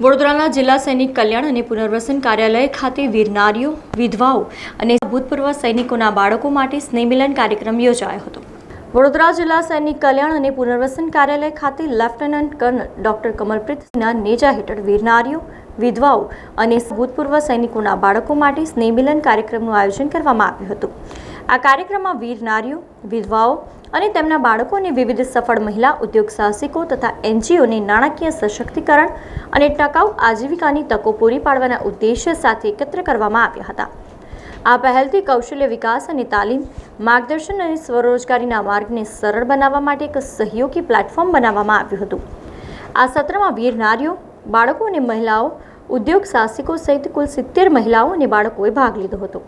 વડોદરાના જિલ્લા સૈનિક કલ્યાણ અને પુનર્વસન કાર્યાલય ખાતે વીર નારીઓ વિધવાઓ અને ભૂતપૂર્વ સૈનિકોના બાળકો માટે સ્નેહમિલન કાર્યક્રમ યોજાયો હતો. વડોદરા જિલ્લા સૈનિક કલ્યાણ અને પુનર્વસન કાર્યાલય ખાતે લેફ્ટનન્ટ કર્નલ ડોક્ટર કમલપ્રીતના નેજા હેઠળ વીરનારીઓ, વિધવાઓ અને ભૂતપૂર્વ સૈનિકોના બાળકો માટે સ્નેહમિલન કાર્યક્રમનું આયોજન કરવામાં આવ્યું હતું. આ કાર્યક્રમમાં વીર નારીઓ, વિધવાઓ અને તેમના બાળકોને વિવિધ સફળ મહિલા, ઉદ્યોગ સાહસિકો તથા એનજીઓને નાણાકીય સશક્તિકરણ અને ટકાઉ આજીવિકાની તકો પૂરી પાડવાના ઉદ્દેશ્ય સાથે એકત્ર કરવામાં આવ્યા હતા. આ પહેલથી કૌશલ્ય વિકાસ અને તાલીમ, માર્ગદર્શન અને સ્વરોજગારીના માર્ગને સરળ બનાવવા માટે એક સહયોગી પ્લેટફોર્મ બનાવવામાં આવ્યું હતું. આ સત્રમાં વીર નારીઓ, બાળકો અને મહિલાઓ, ઉદ્યોગ સાહસિકો સહિત કુલ સિત્તેર મહિલાઓ અને બાળકોએ ભાગ લીધો હતો.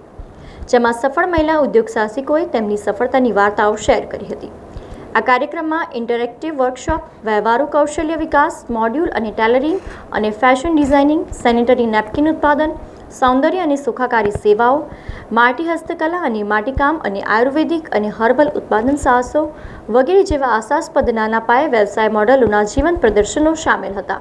જેમાં સફળ મહિલા ઉદ્યોગ સાહસિકોએ તેમની સફળતાની વાર્તાઓ શેર કરી હતી. આ કાર્યક્રમમાં ઇન્ટરેક્ટિવ વર્કશોપ, વ્યવહારુ કૌશલ્ય વિકાસ, મોડ્યુલ અને ટેલરિંગ અને ફેશન ડિઝાઇનિંગ, સેનિટરી નેપકિન ઉત્પાદન, સૌંદર્ય અને સુખાકારી સેવાઓ, માટી હસ્તકલા અને માટીકામ અને આયુર્વેદિક અને હર્બલ ઉત્પાદન સાહસો વગેરે જેવા આશાસ્પદ નાના પાયે વ્યવસાય મોડલોના જીવન પ્રદર્શનો સામેલ હતા.